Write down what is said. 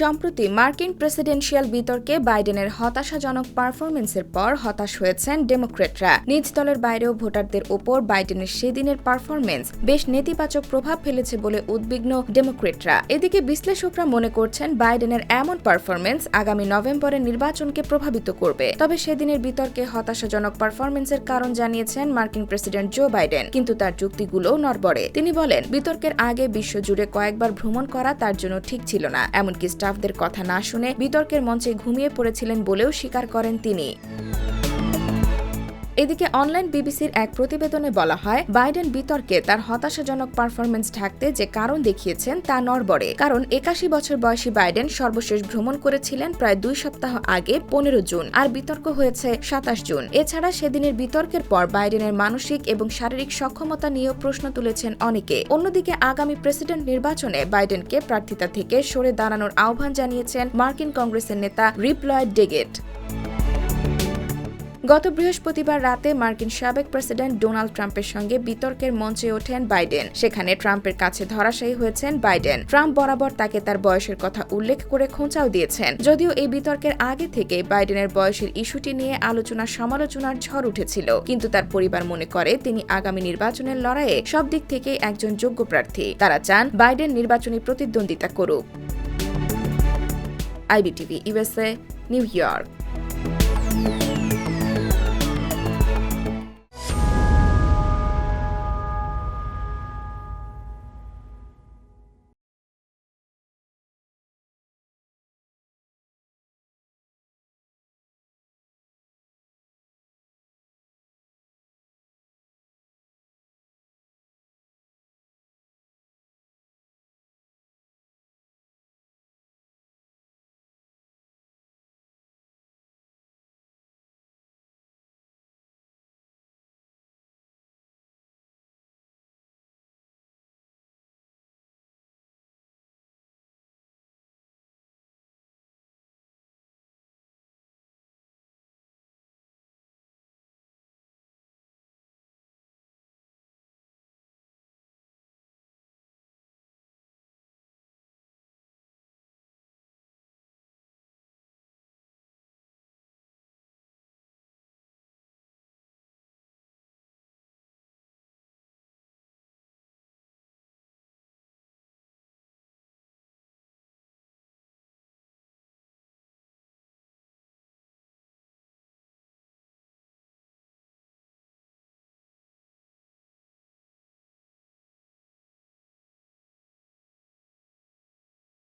সম্প্রতি মার্কিন প্রেসিডেন্সিয়াল বিতর্কে বাইডেনের হতাশাজনক পারফরমেন্সের পর হতাশ হয়েছেন ডেমোক্রেটরা। নিজ দলের বাইরেও ভোটারদের ওপর বাইডেনের সেদিনের পারফরমেন্স বেশ নেতিবাচক প্রভাব ফেলেছে বলে উদ্বিগ্ন ডেমোক্রেটরা। এদিকে বিশ্লেষকরা মনে করছেন বাইডেনের এমন পারফরমেন্স আগামী নভেম্বরের নির্বাচনকে প্রভাবিত করবে। তবে সেদিনের বিতর্কে হতাশাজনক পারফরমেন্সের কারণ জানিয়েছেন মার্কিন প্রেসিডেন্ট জো বাইডেন, কিন্তু তার যুক্তিগুলোও নড়বড়ে। তিনি বলেন, বিতর্কের আগে বিশ্বজুড়ে কয়েকবার ভ্রমণ করা তার জন্য ঠিক ছিল না, এমনকি স্টাফদের কথা না শুনে বিতর্কের মঞ্চে ঘুমিয়ে পড়েছিলেন বলেও স্বীকার করেন তিনি। এদিকে অনলাইন বিবিসির এক প্রতিবেদনে বলা হয়, বাইডেন বিতর্কে তার হতাশাজনক পারফরমেন্স ঢাকতে যে কারণ দেখিয়েছেন তা নড়বড়ে। কারণ একাশি বছর বয়সী বাইডেন সর্বশেষ ভ্রমণ করেছিলেন প্রায় দুই সপ্তাহ আগে, পনেরো জুন, আর বিতর্ক হয়েছে সাতাশ জুন। এছাড়া সেদিনের বিতর্কের পর বাইডেনের মানসিক এবং শারীরিক সক্ষমতা নিয়েও প্রশ্ন তুলেছেন অনেকে। অন্যদিকে আগামী প্রেসিডেন্ট নির্বাচনে বাইডেনকে প্রার্থিতা থেকে সরে দাঁড়ানোর আহ্বান জানিয়েছেন মার্কিন কংগ্রেসের নেতা রিপ্লয়েড ডেগেট। গত বৃহস্পতিবার রাতে মার্কিন সাবেক প্রেসিডেন্ট ডোনাল্ড ট্রাম্পের সঙ্গে বিতর্কের মঞ্চে ওঠেন বাইডেন। সেখানে ট্রাম্পের কাছে ধরাশায়ী হয়েছেন বাইডেন। ট্রাম্প বরাবর তাকে তার বয়সের কথা উল্লেখ করে খোঁচাও দিয়েছেন। যদিও এই বিতর্কের আগে থেকে বাইডেনের বয়সের ইস্যুটি নিয়ে আলোচনা সমালোচনার ঝড় উঠেছিল। কিন্তু তার পরিবার মনে করে তিনি আগামী নির্বাচনের লড়াইয়ে সব দিক থেকেই একজন যোগ্য প্রার্থী। তারা চান বাইডেন নির্বাচনী প্রতিদ্বন্দ্বিতা করুক। IBTV USA New York.